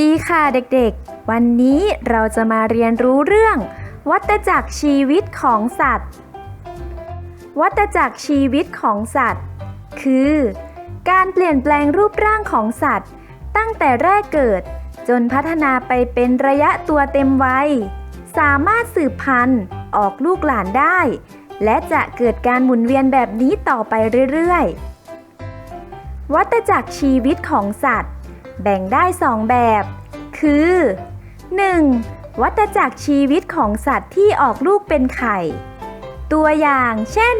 ดีค่ะเด็กๆ วันนี้เราจะมาเรียนรู้เรื่อง วัฏจักรชีวิตของสัตว์ วัฏจักรชีวิตของสัตว์ คือ การเปลี่ยนแปลงรูปร่างของสัตว์ ตั้งแต่แรกเกิด จนพัฒนาไปเป็นระยะตัวเต็มวัย สามารถสืบพันธุ์ออกลูกหลานได้ และจะเกิดการหมุนเวียนแบบนี้ต่อไปเรื่อยๆ วัฏจักรชีวิตของสัตว์ แบ่งได้สองแบบ คือ 1. วัฏจักรชีวิตของสัตว์ที่ออกลูกเป็นไข่ ตัวอย่างเช่น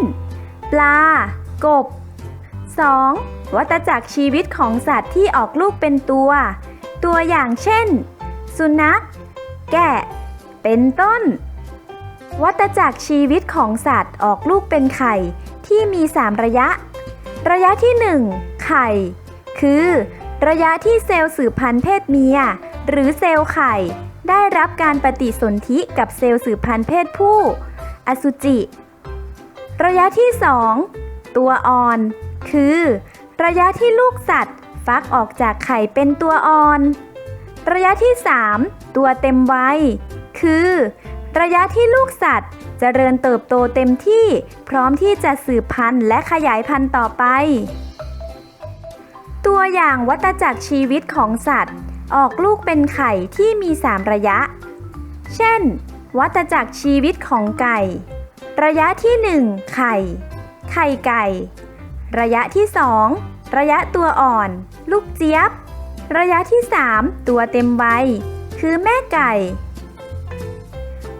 ปลา กบ 2. วัฏจักรชีวิตของสัตว์ที่ออกลูกเป็นตัว ตัวอย่างเช่น สุนัข แกะ เป็นต้น วัฏจักรชีวิตของสัตว์ออกลูกเป็นไข่ที่มี 3 ระยะ ระยะที่ 1 ไข่ คือ ระยะที่เซลล์สืบพันธุ์เพศเมีย หรือเซลล์ไข่ ได้รับการปฏิสนธิกับเซลล์สืบพันธุ์เพศผู้ อสุจิ ระยะที่ 2 ตัวอ่อน คือ ระยะที่ลูกสัตว์ ฟักออกจากไข่เป็นตัวอ่อน ระยะที่ 3 ตัวเต็มวัย คือ ระยะที่ลูกสัตว์จเจริญเติบโตเต็มที่ พร้อมที่จะสืบพันธุ์และขยายพันธุ์ต่อไป ตัวอย่างวัฏจักรชีวิตของสัตว์ ออกลูกเป็นไข่ที่มี 3 ระยะ เช่น วัฏจักรชีวิตของไก่ ระยะที่ 1 ไข่ ไข่ไก่ ระยะที่ 2 ระยะตัวอ่อน ลูกเจี๊ยบ ระยะที่ 3 ตัวเต็มวัยคือแม่ไก่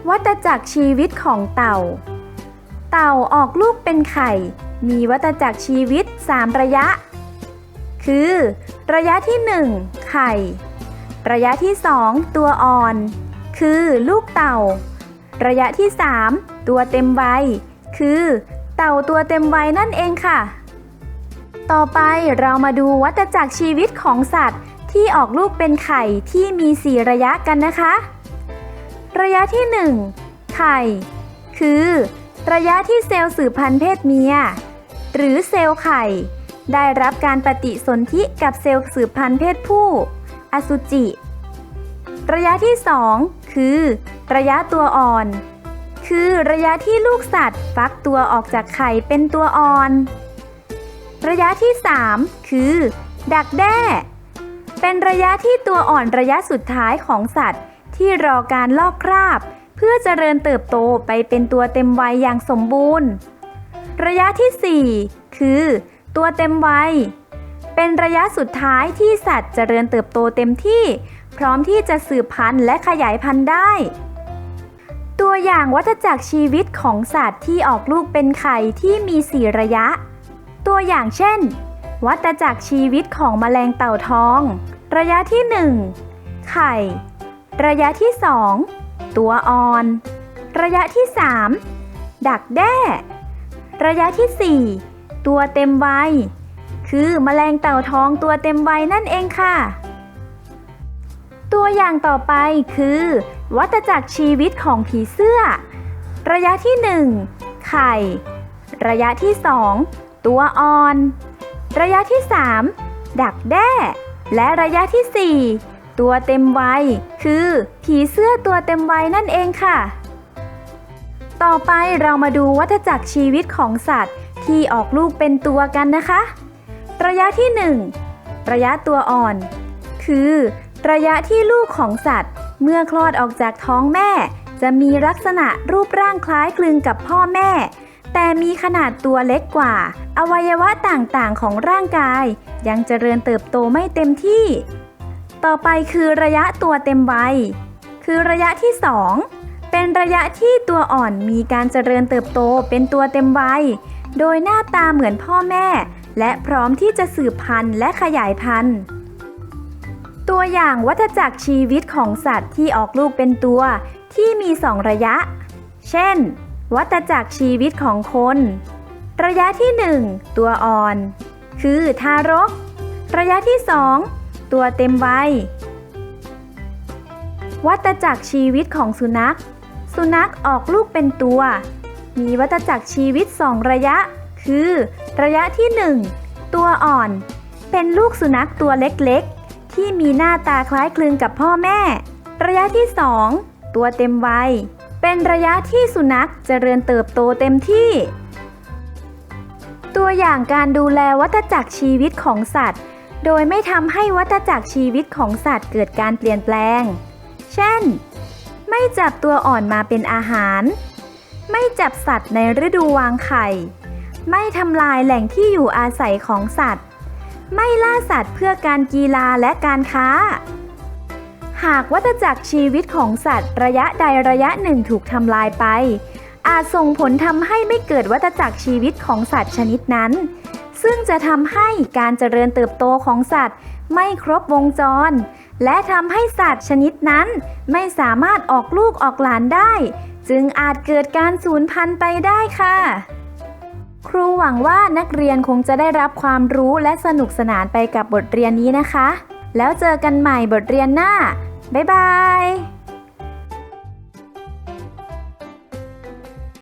วัฏจักรชีวิตของเต่า เต่าออกลูกเป็นไข่ มีวัฏจักรชีวิต 3 ระยะ คือ ระยะที่ 1 ไข่ ระยะที่ 2 ตัวอ่อน คือลูกเต่า ระยะที่ 3 ตัวเต็มวัย คือ เต่าตัวเต็มวัยนั่นเองค่ะ ต่อไปเรามาดูวัฏจักรชีวิตของสัตว์ ที่ออกลูกเป็นไข่ที่มี 4 ระยะกันนะคะ ระยะที่ 1 ไข่ คือ ระยะที่เซลล์สืบพันธุ์เพศเมีย หรือเซลล์ไข่ ได้รับการปฏิสนธิกับเซลล์สืบพันธุ์เพศผู้ อสุจิ ระยะที่ 2 คือ ระยะตัวอ่อน คือระยะที่ลูกสัตว์ ฟักตัวออกจากไข่เป็นตัวอ่อน ระยะที่ 3 คือ ดักแด้ เป็นระยะที่ตัวอ่อนระยะสุดท้ายของสัตว์ ที่รอการลอกคราบ เพื่อเจริญเติบโตไปเป็นตัวเต็มวัยอย่างสมบูรณ์ ระยะที่ 4 คือ ตัวเต็มวัย เป็นระยะสุดท้ายที่สัตว์เจริญเติบโตเต็มที่ พร้อมที่จะสืบพันธุ์และขยายพันธุ์ได้ ตัวอย่างวัฏจักรชีวิตของสัตว์ที่ออกลูกเป็นไข่ที่มี4ระยะ ตัวอย่างเช่น วัฏจักรชีวิตของแมลงเต่าทอง ระยะที่ 1 ไข่ ระยะที่ 2 ตัวอ่อน ระยะที่ 3 ดักแด้ ระยะที่ 4 ตัวเต็มวัย คือแมลงเต่าทองตัวเต็มวัยนั่นเองค่ะ ตัวอย่างต่อไปคือ วัฏจักรชีวิตของผีเสื้อ ระยะที่ 1 ไข่ ระยะที่ 2 ตัวอ่อน ระยะที่ 3 ดักแด้ และระยะที่ 4 ตัวเต็มวัย คือผีเสื้อตัวเต็มวัยนั่นเองค่ะ ต่อไปเรามาดูวัฏจักรชีวิตของสัตว์ ที่ออกลูกเป็นตัวกันนะคะ ระยะที่ 1 ระยะตัวอ่อน คือ ระยะที่ลูกของสัตว์ เมื่อคลอดออกจากท้องแม่ จะมีลักษณะรูปร่างคล้ายคลึงกับพ่อแม่ แต่มีขนาดตัวเล็กกว่า อวัยวะต่างๆของร่างกาย ยังเจริญเติบโตไม่เต็มที่ ต่อไปคือระยะตัวเต็มวัยคือระยะที่ 2 เป็นระยะที่ตัวอ่อนมีการเจริญเติบโตเป็นตัวเต็มวัย โดยหน้าตาเหมือนพ่อแม่ และพร้อมที่จะสืบพันธุ์และขยายพันธุ์ ตัวอย่างวัฏจักรชีวิตของสัตว์ที่ออกลูกเป็นตัวที่มี2ระยะ เช่น วัฏจักรชีวิตของคน ระยะที่ 1 ตัวอ่อน คือทารก ระยะที่ 2 ตัวเต็มวัย วัฏจักรชีวิตของสุนัข สุนัขออกลูกเป็นตัว มีวัฏจักรชีวิต 2 ระยะ คือ ระยะที่ 1 ตัวอ่อน เป็นลูกสุนัขตัวเล็กๆ ที่มีหน้าตาคล้ายคลึงกับพ่อแม่ ระยะที่ 2 ตัวเต็มวัย เป็นระยะที่สุนัขเจริญเติบโตเต็มที่ ตัวอย่างการดูแลวัฏจักรชีวิตของสัตว์ โดยไม่ทำให้วัฏจักรชีวิตของสัตว์เกิดการเปลี่ยนแปลง เช่น ไม่จับตัวอ่อนมาเป็นอาหาร ไม่จับสัตว์ในฤดูวางไข่ ไม่ทำลายแหล่งที่อยู่อาศัยของสัตว์ ไม่ล่าสัตว์เพื่อการกีฬาและการค้า หากวัฏจักรชีวิตของสัตว์ระยะใดระยะหนึ่งถูกทำลายไป อาจส่งผลทำให้ไม่เกิดวัฏจักรชีวิตของสัตว์ชนิดนั้น ซึ่งจะทำให้การเจริญเติบโตของสัตว์ไม่ครบวงจร และทำให้สัตว์ชนิดนั้น ไม่สามารถออกลูกออกหลานได้ จึงอาจเกิดการสูญพันธุ์ไปได้ค่ะ ครูหวังว่านักเรียนคงจะได้รับความรู้และสนุกสนานไปกับบทเรียนนี้นะคะ แล้วเจอกันใหม่บทเรียนหน้า บ๊ายบาย